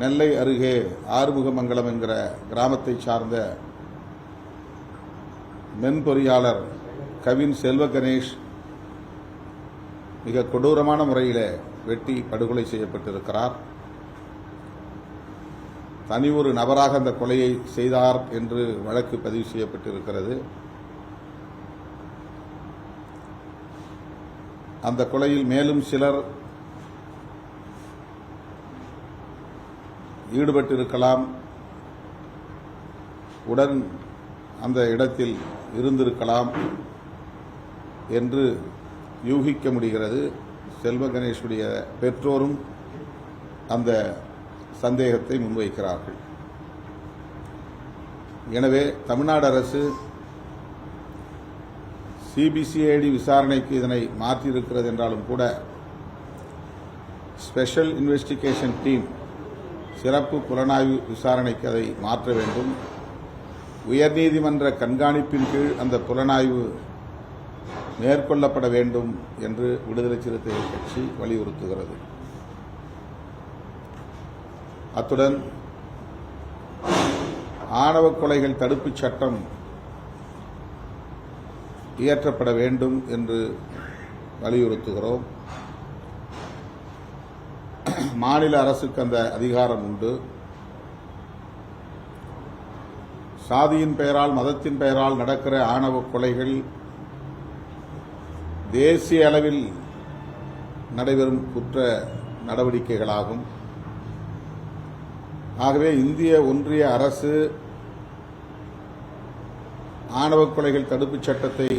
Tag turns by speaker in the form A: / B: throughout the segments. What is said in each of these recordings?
A: நெல்லை அருகே ஆறுமுகமங்கலம் என்கிற கிராமத்தை சார்ந்த மென்பொறியாளர் கவின் செல்வ கணேஷ் மிக கொடூரமான முறையில் வெட்டி படுகொலை செய்யப்பட்டிருக்கிறார். தனி ஒரு நபராக அந்த கொலையை செய்தார் என்று வழக்கு பதிவு செய்யப்பட்டிருக்கிறது. அந்த கொலையில் மேலும் சிலர் ஈடுபட்டிருக்கலாம். உடன் அந்த இடத்தில் இருந்திருக்கலாம் என்று யூகிக்க முடிகிறது. செல்வ கணேஷுடைய பெற்றோரும் அந்த சந்தேகத்தை முன்வைக்கிறார்கள். எனவே தமிழ்நாடு அரசு சிபிசிஐடி விசாரணைக்கு இதனை மாற்றியிருக்கிறது என்றாலும் கூட ஸ்பெஷல் இன்வெஸ்டிகேஷன் டீம் சிறப்பு புலனாய்வு விசாரணைக்கு அதை மாற்ற வேண்டும். உயர்நீதிமன்ற கண்காணிப்பின் கீழ் அந்த புலனாய்வு மேற்கொள்ளப்பட வேண்டும் என்று விடுதலை சிறுத்தைகள் கட்சி வலியுறுத்துகிறது. அத்துடன் ஆணவ கொலைகள் தடுப்புச் சட்டம் இயற்றப்பட வேண்டும் என்று வலியுறுத்துகிறோம். மாநில அரசுக்கு அந்த அதிகாரம் உண்டு. சாதியின் பெயரால் மதத்தின் பெயரால் நடக்கிற ஆணவ கொலைகள் தேசிய அளவில் நடைபெறும் குற்ற நடவடிக்கைகளாகும். ஆகவே இந்திய ஒன்றிய அரசு ஆணவ கொலைகள் தடுப்புச் சட்டத்தை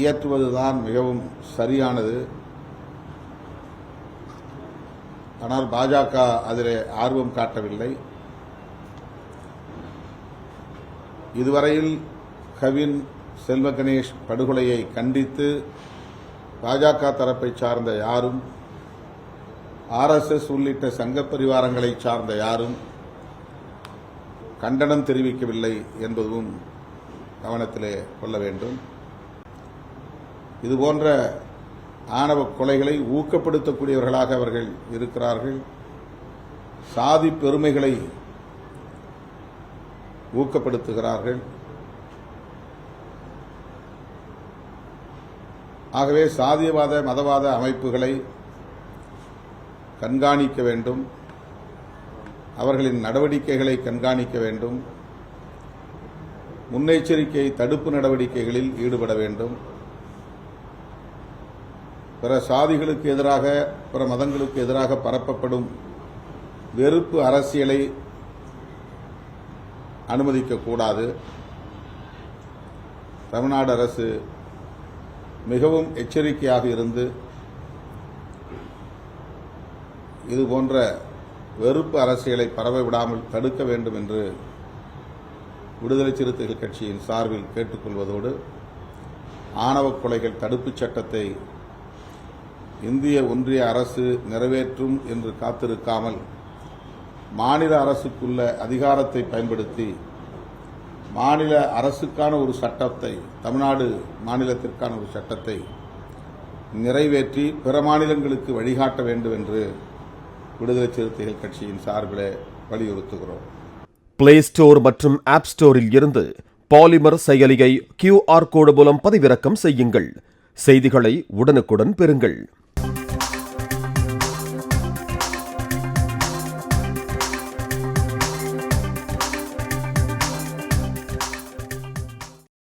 A: இயற்றுவதுதான் மிகவும் சரியானது. ஆனால் பாஜக அதில் ஆர்வம் காட்டவில்லை. இதுவரையில் கவின் செல்வ கணேஷ் படுகொலையை கண்டித்து பாஜக தரப்பை சார்ந்த யாரும் ஆர்எஸ்எஸ் உள்ளிட்ட சங்க பரிவாரங்களை சார்ந்த யாரும் கண்டனம் தெரிவிக்கவில்லை என்பதும் கவனத்திலே கொள்ள வேண்டும். இதுபோன்ற ஆணவ கொலைகளை ஊக்கப்படுத்தக்கூடியவர்களாக அவர்கள் இருக்கிறார்கள். சாதி பெருமைகளை ஊக்கப்படுத்துகிறார்கள். ஆகவே சாதியவாத மதவாத அமைப்புகளை கண்காணிக்க வேண்டும். அவர்களின் நடவடிக்கைகளை கண்காணிக்க வேண்டும். முன்னெச்சரிக்கை தடுப்பு நடவடிக்கைகளில் ஈடுபட வேண்டும். பிற சாதிகளுக்கு எதிராக பிற மதங்களுக்கு எதிராக பரப்பப்படும் வெறுப்பு அரசியலை அனுமதிக்கக்கூடாது தமிழ்நாடு அரசு மிகவும் எச்சரிக்கையாக இருந்து இதுபோன்ற வெறுப்பு அரசியலை பரவ விடாமல் தடுக்க வேண்டும் என்று விடுதலை சிறுத்தைகள் கட்சியின் சார்பில் கேட்டுக்கொள்வதோடு ஆணவ கொலைகள் தடுப்புச் சட்டத்தை இந்திய ஒன்றிய அரசு நிறைவேற்றும் என்று காத்திருக்காமல் மாநில அரசுக்குள்ள அதிகாரத்தை பயன்படுத்தி மாநில அரசுக்கான ஒரு சட்டத்தை தமிழ்நாடு மாநிலத்திற்கான ஒரு சட்டத்தை நிறைவேற்றி பிற மாநிலங்களுக்கு வழிகாட்ட வேண்டும் என்று விடுதலை சிறுத்தைகள் கட்சியின் சார்பில் வலியுறுத்துகிறோம்.
B: பிளே ஸ்டோர் மற்றும் ஆப் ஸ்டோரில் இருந்து பாலிமர் செயலியை கியூஆர் கோடு மூலம் பதிவிறக்கம் செய்யுங்கள். செய்திகளை உடனுக்குடன் பெறுங்கள்.